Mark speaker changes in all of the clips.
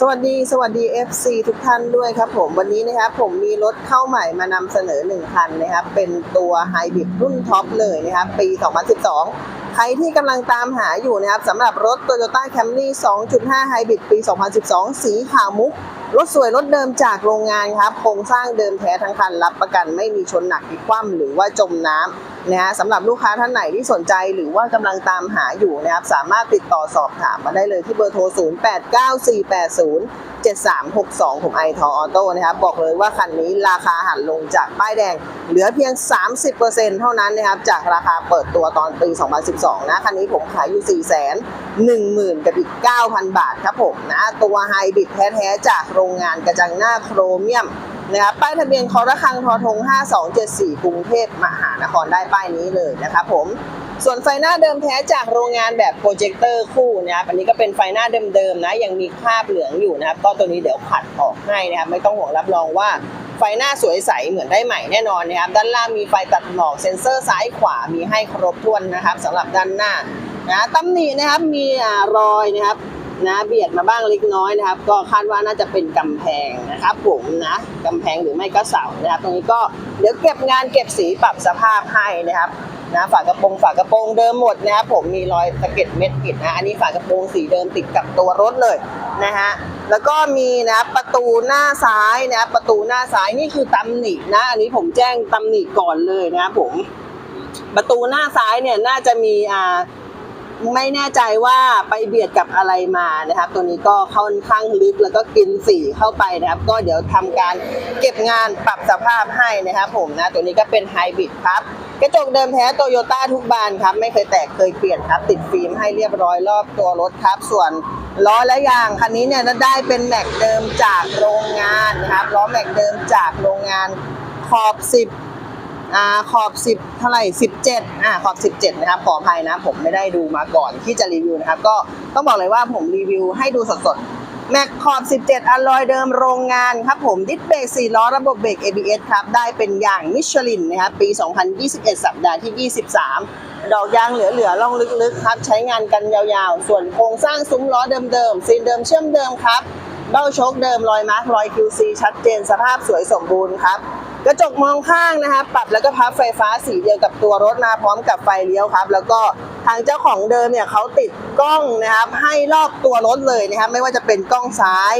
Speaker 1: สวัสดีสวัสดี FC ทุกท่านด้วยครับผมวันนี้นะครับผมมีรถเข้าใหม่มานำเสนอ1คันนะครับเป็นตัวไฮบริดรุ่นท็อปเลยนะครับปี 2012 ใครที่กำลังตามหาอยู่นะครับสำหรับรถ Toyota Camry 2.5 Hybrid ปี 2012 สีขาวมุก รถสวยรถเดิมจากโรงงานครับโครงสร้างเดิมแท้ทั้งคันรับประกันไม่มีชนหนักที่คว่ำหรือว่าจมน้ำ นะฮะสำหรับลูกค้าท่านไหนที่สนใจหรือว่ากำลังตามหาอยู่นะครับสามารถติดต่อสอบถามมาได้เลยที่เบอร์โทร 089480 7362 ผมไอทอออโต้นะครับ บอกเลยว่าคันนี้ราคาหันลงจากป้ายแดง เหลือเพียง 30%เท่านั้นนะครับ จากราคาเปิดตัวตอนปี 2012 นะ คันนี้ผมขายอยู่ 4 1 0 0 0 0 กับอีก 9,000 บาทครับผมนะ ตัวไฮบริดแท้ ๆ จากโรงงานกระจังหน้าโครเมียม นะครับป้ายทะเบียนคอระคังทอทง 5274 กรุงเทพมหานครได้ป้ายนี้เลยนะครับผมส่วนไฟหน้าเดิมแท้จากโรงงานแบบโปรเจคเตอร์คู่นะครับอันนี้ก็เป็นไฟหน้าเดิมๆนะยังมีคราบเหลืองอยู่นะครับก็ตัวนี้เดี๋ยวขัดออกให้นะครับไม่ต้องห่วงรับรองว่าไฟหน้าสวยใสเหมือนได้ใหม่แน่นอนนะครับ ด้านล่างมีไฟตัดหมอกเซ็นเซอร์ซ้ายขวามีให้ครบถ้วนนะครับสำหรับด้านหน้านะตำหนินะครับมีอรอยนะครับ นะเบียดมาบ้างเล็กน้อยนะครับ ก็คาดว่าน่าจะเป็นกำแพงนะครับผมนะกำแพงหรือไม่ก็เสานะครับ ตรงนี้ก็เดี๋ยวเก็บงานเก็บสีปรับสภาพให้นะครับนะฝากระโปรงฝากระโปรงเดิมหมดนะครับผมมีรอยสะเก็ดเม็ดปิดนะอันนี้ฝากระโปรงสีเดิมติดกับตัวรถเลยนะฮะแล้วก็มีนะประตูหน้าซ้ายนะประตูหน้าซ้ายนี่คือตำหนินะ อันนี้ผมแจ้งตำหนิก่อนเลยนะครับผมประตูหน้าซ้ายเนี่ยน่าจะมีอ่า ไม่แน่ใจว่าไปเบียดกับอะไรมานะครับ ตัวนี้ก็ค่อนข้างลึกแล้วก็กินสีเข้าไปนะครับ ก็เดี๋ยวทำการเก็บงานปรับสภาพให้นะครับ ผมนะตัวนี้ก็เป็นไฮบริดครับกระจกเดิมแท้โตโยต้าทุกบานครับ ไม่เคยแตกเคยเปลี่ยนครับ ติดฟิล์มให้เรียบร้อยรอบตัวรถครับ ส่วนล้อและยางคันนี้เนี่ยได้เป็นแม็กเดิมจากโรงงานนะครับล้อแม็กเดิมจากโรงงานขอบ 10 อ่าขอบ 10 เท่าไหร่ 17อ่าขอบ 17 นะครับขออภัยนะผมไม่ได้ดูมาก่อนที่จะรีวิวนะครับ ก็ต้องบอกเลยว่าผมรีวิวให้ดูสดๆแม็กขอบ 17 อลลอยเดิมโรงงานครับผมดิสเบรก4ล้อระบบเบรก ABS ครับได้เป็นอย่างมิชลินนะครับปี 2021 สัปดาห์ที่ 23ดอกยางเหลือๆล่องลึกๆครับ ใช้งานกันยาวๆ ส่วนโครงสร้างซุ้มล้อเดิมๆซีนเดิมเชื่อมเดิมครับเบ้าโชคเดิมรอยมาร์ครอย QC ชัดเจนสภาพสวยสมบูรณ์ครับ กระจกมองข้างนะครับปรับแล้วก็พับไฟฟ้าสีเดียวกับตัวรถมาพร้อมกับไฟเลี้ยวครับ แล้วก็ทางเจ้าของเดิมเนี่ยเขาติดกล้องนะครับ ให้รอบตัวรถเลยนะครับ ไม่ว่าจะเป็นกล้องซ้าย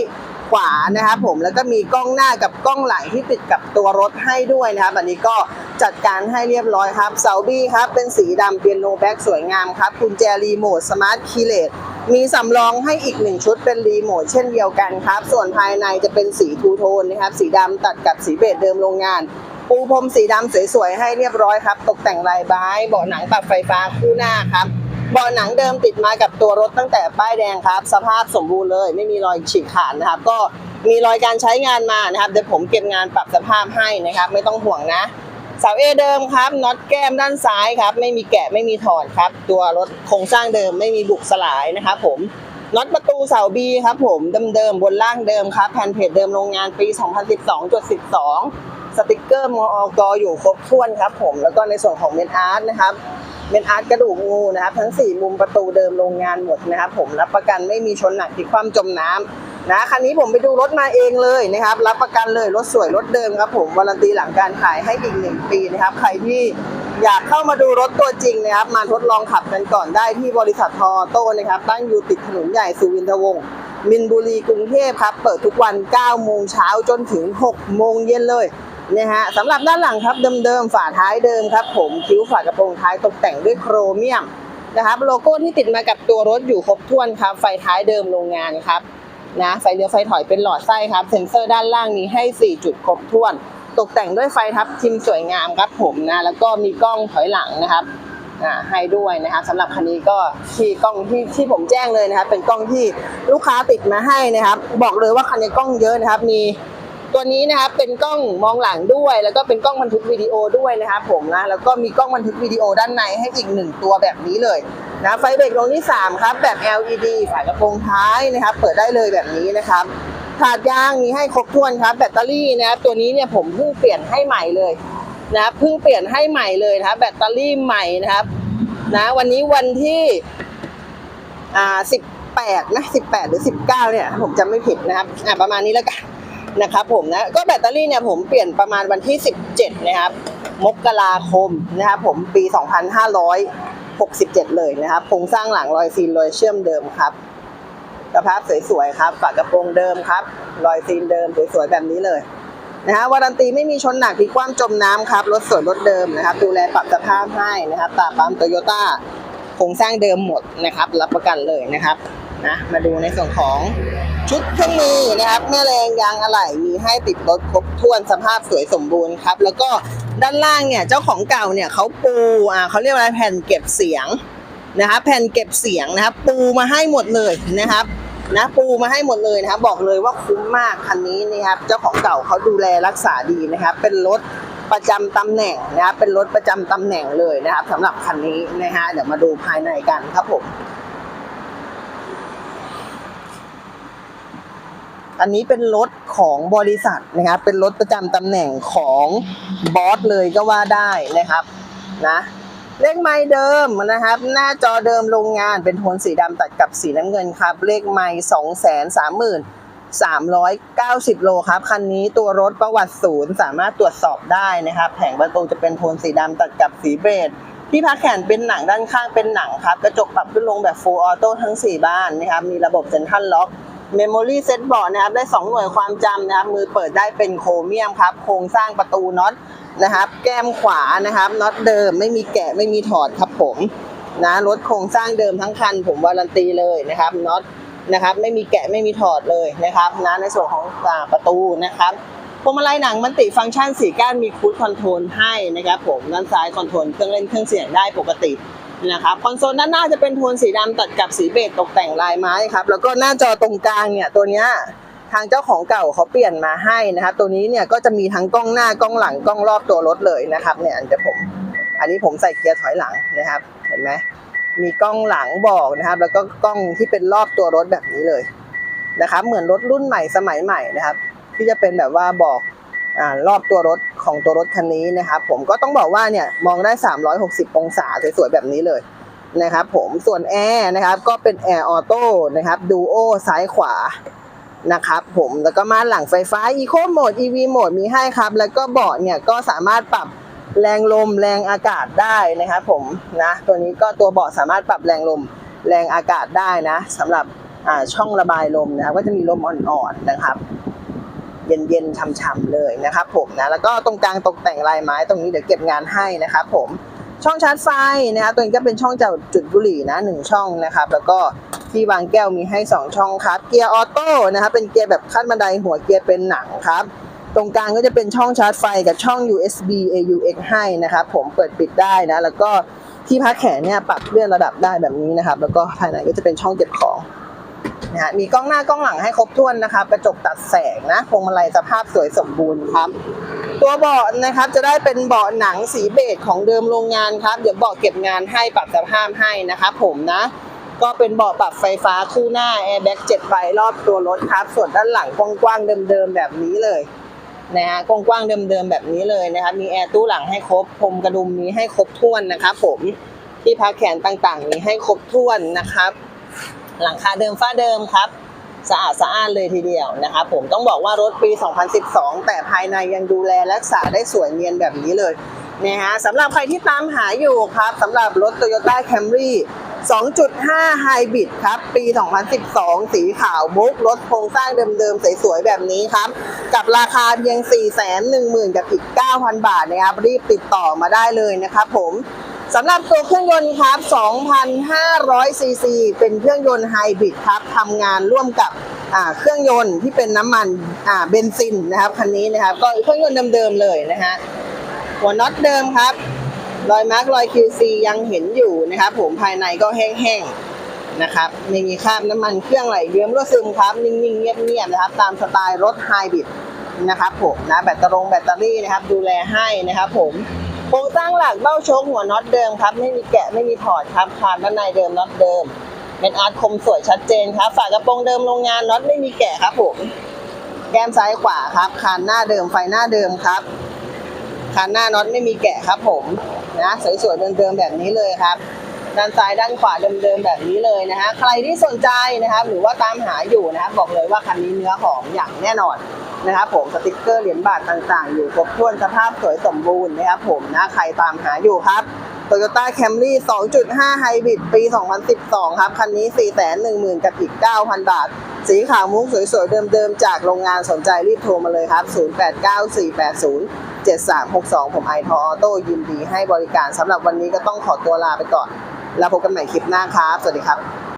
Speaker 1: ขวานะครับผมแล้วก็มีกล้องหน้ากับกล้องหลังที่ติดกับตัวรถให้ด้วยนะครับอันนี้ก็จัดการให้เรียบร้อยครับเสาบี้ครับเป็นสีดำเปียโนแบ็กสวยงามครับกุญแจรีโมทสมาร์ทคีเลต มีสำรองให้อีกหนึ่งชุดเป็นรีโมทเช่นเดียวกันครับ ส่วนภายในจะเป็นสีทูโทนนะครับ สีดำตัดกับสีเบจเดิมโรงงาน ปูพรมสีดำสวยๆ ให้เรียบร้อยครับ ตกแต่งลายไม้เบาะหนังปรับไฟฟ้าคู่หน้าครับเบาะหนังเดิมติดมากับตัวรถตั้งแต่ป้ายแดงครับ สภาพสมบูรณ์เลย ไม่มีรอยฉีกขาดนะครับ ก็มีรอยการใช้งานมานะครับเดี๋ยวผมเก็บงานปรับสภาพให้นะครับ ไม่ต้องห่วงนะ เสาเอเดิมครับน็อตแก้มด้านซ้ายครับ ไม่มีแกะไม่มีถอดครับ ตัวรถโครงสร้างเดิมไม่มีบุกสลายนะครับผมน็อตประตูเสาบีครับผมเดิมๆบนล่างเดิมครับแผ่นเพจเดิมโรงงานปี 2012.12 สติกเกอร์มอกอยู่ครบถ้วนครับผมแล้วก็ในส่วนของเมนอาร์ตนะครับเมนอาร์ตกระดูกงูนะครับ ทั้ง 4 มุมประตูเดิมโรงงานหมดนะครับผมรับประกันไม่มีชนหนักที่ความจมน้ำ นะคันนี้ผมไปดูรถมาเองเลยนะครับ รับประกันเลยรถสวยรถเดิมครับผมวารันตีหลังการขายให้อีกหนึ่งปีนะครับ ใครที่อยากเข้ามาดูรถตัวจริงนะครับ มาทดลองขับกันก่อนได้ที่บริษัททอโต้นะครับ ตั้งอยู่ติดถนนใหญ่สุวินทวงศ์มินบุรีกรุงเทพครับ เปิดทุกวัน 9 โมงเช้าจนถึง 6 โมงเย็นเลยนะฮะสำหรับด้านหลังครับเดิมๆฝาท้ายเดิมครับ ผมคิ้วฝากระโปรงท้ายตกแต่งด้วยโครเมียมนะครับ โลโก้ที่ติดมากับตัวรถอยู่ครบถ้วนครับ ไฟท้ายเดิมโรงงานครับ นะไฟเลี้ยวไฟถอยเป็นหลอดไส้ครับเซ็นเซอร์ด้านล่างนี้ให้ 4 จุดครบถ้วน ตกแต่งด้วยไฟทับทิมสวยงามครับผมนะแล้วก็มีกล้องถอยหลังนะครับให้ด้วยนะครับสำหรับคันนี้ก็ที่กล้องที่ที่ผมแจ้งเลยนะครับ เป็นกล้องที่ลูกค้าติดมาให้นะครับ บอกเลยว่าคันนี้กล้องเยอะนะครับ มี ตัวนี้นะครับเป็นกล้องมองหลังด้วย แล้วก็เป็นกล้องบันทึกวิดีโอด้วยนะครับผมนะแล้วก็มีกล้องบันทึกวิดีโอด้านในให้อีกหนึ่งตัวแบบนี้เลยนะไฟเบรกลงที่3ครับแบบ LED ฝากระโปรงท้ายนะครับเปิดได้เลยแบบนี้นะครับถาดยางมีให้ครบถ้วนครับแบตเตอรี่นะครับตัวนี้เนี่ยผมเพิ่งเปลี่ยนให้ใหม่เลยนะครับเพิ่งเปลี่ยนให้ใหม่เลยนะครับแบตเตอรี่ใหม่นะครับนะวันนี้วันที่อ่า10 18นะ18หรือ19เก้าเนี่ยผมจำไม่ผิดนะครับอะประมาณนี้แล้วกัน นะครับผมนะก็แบตเตอรี่เนี่ยผมเปลี่ยนประมาณวันที่ 17 นะครับ มกราคมนะครับผมปี 2567 เลยนะครับโครงสร้างหลังรอยซีนรอยเชื่อมเดิมครับสภาพสวยๆครับฝากระโปรงเดิมครับ รอยซีนเดิมสวยๆแบบนี้เลยนะฮะวารันตีไม่มีชนหนักพลิกคว่ำจมน้ำครับรถสวยรถเดิมนะครับ ดูแลปรับสภาพให้นะครับตาปั๊มโตโยต้าโครงสร้างเดิมหมดนะครับ รับประกันเลยนะครับนะมาดูในส่วนของ ชุดเครื่องมือนะครับ แม่แรงยางอะไหล่มีให้ติดรถครบถ้วนสภาพสวยสมบูรณ์ครับ แล้วก็ด้านล่างเนี่ยเจ้าของเก่าเนี่ยเขาปูอ่าเขาเรียกว่าอะไรแผ่นเก็บเสียงนะครับแผ่นเก็บเสียงนะครับ ปูมาให้หมดเลยนะครับนะปูมาให้หมดเลยนะครับ บอกเลยว่าคุ้มมากคันนี้นะครับ เจ้าของเก่าเขาดูแลรักษาดีนะครับ เป็นรถประจำตำแหน่งนะครับเป็นรถประจำตำแหน่งเลยนะครับสำหรับคันนี้นะฮะเดี๋ยวมาดูภายในกันครับผม อันนี้เป็นรถของบริษัทนะครับ เป็นรถประจำตำแหน่งของบอสเลยก็ว่าได้นะครับนะเลขไม้เดิมนะครับ หน้าจอเดิมโรงงานเป็นโทนสีดำตัดกับสีน้ำเงินครับ เลขไม้สองแสนสามหมื่นสามร้อยเก้าสิบโลครับ คันนี้ตัวรถประวัติศูนย์สามารถตรวจสอบได้นะครับ แผงประตูจะเป็นโทนสีดำตัดกับสีเบจที่พักแขนเป็นหนังด้านข้างเป็นหนังครับ กระจกปรับขึ้นลงแบบ full auto ทั้ง 4 บ้านนะครับ มีระบบเซ็นทรัลล็อก Memory Set Board นะครับได้2หน่วยความจำนะครับมือเปิดได้เป็นโครเมียมครับโครงสร้างประตูน็อตนะครับ แก้มขวานะครับน็อตเดิมไม่มีแกะไม่มีถอดครับผมนะรถโครงสร้างเดิมทั้งคัน ผมวารันตีเลยนะครับน็อตนะครับไม่มีแกะไม่มีถอดเลยนะครับนะในส่วนของอ่าประตูนะครับพวงมาลัยหนังมันติฟังก์ชันสี่ก้านมีคูดคอนโทรลให้นะครับผมด้านซ้ายคอนโทรลเครื่องเล่นเครื่องเสียงได้ปกติ นะครับคอนโซลด้านหน้าจะเป็นโทนสีดำตัดกับสีเบจตกแต่งลายไม้ครับ แล้วก็หน้าจอตรงกลางเนี่ยตัวเนี้ยทางเจ้าของเก่าเขาเปลี่ยนมาให้นะครับ ตัวนี้เนี่ยก็จะมีทั้งกล้องหน้ากล้องหลังกล้องรอบตัวรถเลยนะครับ เนี่ยอันเดี๋ยวผม อันนี้ผมใส่เกียร์ถอยหลังนะครับ เห็นไหมมีกล้องหลังบอกนะครับ แล้วก็กล้องที่เป็นรอบตัวรถแบบนี้เลยนะครับ เหมือนรถรุ่นใหม่สมัยใหม่นะครับ ที่จะเป็นแบบว่าบอก รอบตัวรถของตัวรถคันนี้นะครับ ผมก็ต้องบอกว่าเนี่ยมองได้ 360 องศาสวยๆแบบนี้เลยนะครับ ผมส่วนแอร์นะครับก็เป็นแอร์ออโต้นะครับดูโอซ้ายขวานะครับผมแล้วก็ม่านหลังไฟฟ้า Eco Mode EV Mode มีให้ครับ แล้วก็เบาะเนี่ยก็สามารถปรับแรงลมแรงอากาศได้นะครับผมนะตัวนี้ก็ตัวเบาะสามารถปรับแรงลมแรงอากาศได้นะสำหรับช่องระบายลมนะครับก็จะมีลมอ่อนๆนะครับ เย็นๆฉ่ำๆเลยนะครับผมนะแล้วก็ตรงกลางตกแต่งลายไม้ตรงนี้เดี๋ยวเก็บงานให้นะครับผมช่องชาร์จไฟนะครับตัวนี้ก็เป็นช่องจากจุดบุหรี่นะหนึ่งช่องนะครับ แล้วก็ที่วางแก้วมีให้ 2 ช่องครับ เกียร์ออโต้นะครับเป็นเกียร์แบบขั้นบันไดหัวเกียร์เป็นหนังครับตรงกลางก็จะเป็นช่องชาร์จไฟกับช่อง USB AUX ให้นะครับผมเปิดปิดได้นะ แล้วก็ที่พักแขนเนี่ยปรับเลื่อนระดับได้แบบนี้นะครับ แล้วก็ภายในก็จะเป็นช่องเก็บของ นะฮะมีกล้องหน้ากล้องหลังให้ครบถ้วนนะครับกระจกตัดแสงนะพวงมาลัยสภาพสวยสมบูรณ์ครับ ตัวเบาะนะครับจะได้เป็นเบาะหนังสีเบจของเดิมโรงงานครับ เดี๋ยวเบาะเก็บงานให้ปรับสภาพให้นะครับผมนะก็เป็นเบาะปรับไฟฟ้าคู่หน้าแอร์แบ็กเจ็ดใบรอบตัวรถครับ ส่วนด้านหลังกว้างๆเดิมๆแบบนี้เลยนะฮะกว้างๆเดิมๆแบบนี้เลยนะครับ มีแอร์ตู้หลังให้ครบพรมกระดุมมีให้ครบถ้วนนะครับผมที่พักแขนต่างๆ มีให้ครบถ้วนนะครับ หลังคาเดิมฝ้าเดิมครับ สะอาดสะอ้านเลยทีเดียวนะครับผมต้องบอกว่ารถปี 2012 แต่ภายในยังดูแลรักษาได้สวยเนียนแบบนี้เลยนะฮะสำหรับใครที่ตามหาอยู่ครับสำหรับรถ Toyota Camry 2.5 Hybrid ครับ ปี 2012 สีขาวมุกรถโครงสร้างเดิมๆ สวยๆ แบบนี้ครับ กับราคาเพียง 410,000 กับอีก 9,000 บาทนะครับ รีบติดต่อมาได้เลยนะครับผม สำหรับตัวเครื่องยนต์ครับ 2,500 ซีซี เป็นเครื่องยนต์ไฮบริดครับทำงานร่วมกับเครื่องยนต์ที่เป็นน้ำมันเบนซินนะครับคันนี้นะครับ ก็เครื่องยนต์เดิมๆเลยนะฮะหัวน็อตเดิมครับ รอยมาร์กรอย QC ยังเห็นอยู่นะครับ ผมภายในก็แห้งๆนะครับไม่มีคราบน้ำมันเครื่องไหลเยิ้มรั่วซึมครับ นิ่งๆเงียบๆนะครับ ตามสไตล์รถไฮบริดนะครับผมนะแบตเตอรงแบตเตอรี่นะครับ ดูแลให้นะครับผม โครงสร้างหลักเบ้าโชคหัวน็อตเดิมครับ ไม่มีแกะไม่มีถอดครับคานด้านในเดิมน็อตเดิมเป็นอาร์ตคมสวยชัดเจนครับ ฝากระโปรงเดิมโรงงานน็อตไม่มีแกะครับผมแก้มซ้ายขวาครับคานหน้าเดิมไฟหน้าเดิมครับคันหน้าน็อตไม่มีแกะครับผมนะสวยๆเดิมๆแบบนี้เลยครับด้านซ้ายด้านขวาเดิมๆแบบนี้เลยนะฮะใครที่สนใจนะครับ หรือว่าตามหาอยู่นะครับบอกเลยว่าคันนี้เนื้อหอมอย่างแน่นอน นะครับผมสติกเกอร์เหรียญบาทต่างๆ อยู่ครบถ้วนสภาพสวยสมบูรณ์นะครับผมนะใครตามหาอยู่ครับ Toyota Camry 2.5 Hybrid ปี 2012 ครับ คันนี้ 410,000 กับอีก 9,000 บาท สีขาวมุ้งสวยๆ เดิมๆ จากโรงงานสนใจรีบโทรมาเลยครับ 0894807362 ผมไอทอออโต้ยินดีให้บริการสำหรับวันนี้ก็ต้องขอตัวลาไปก่อน แล้วพบกันใหม่คลิปหน้าครับ สวัสดีครับ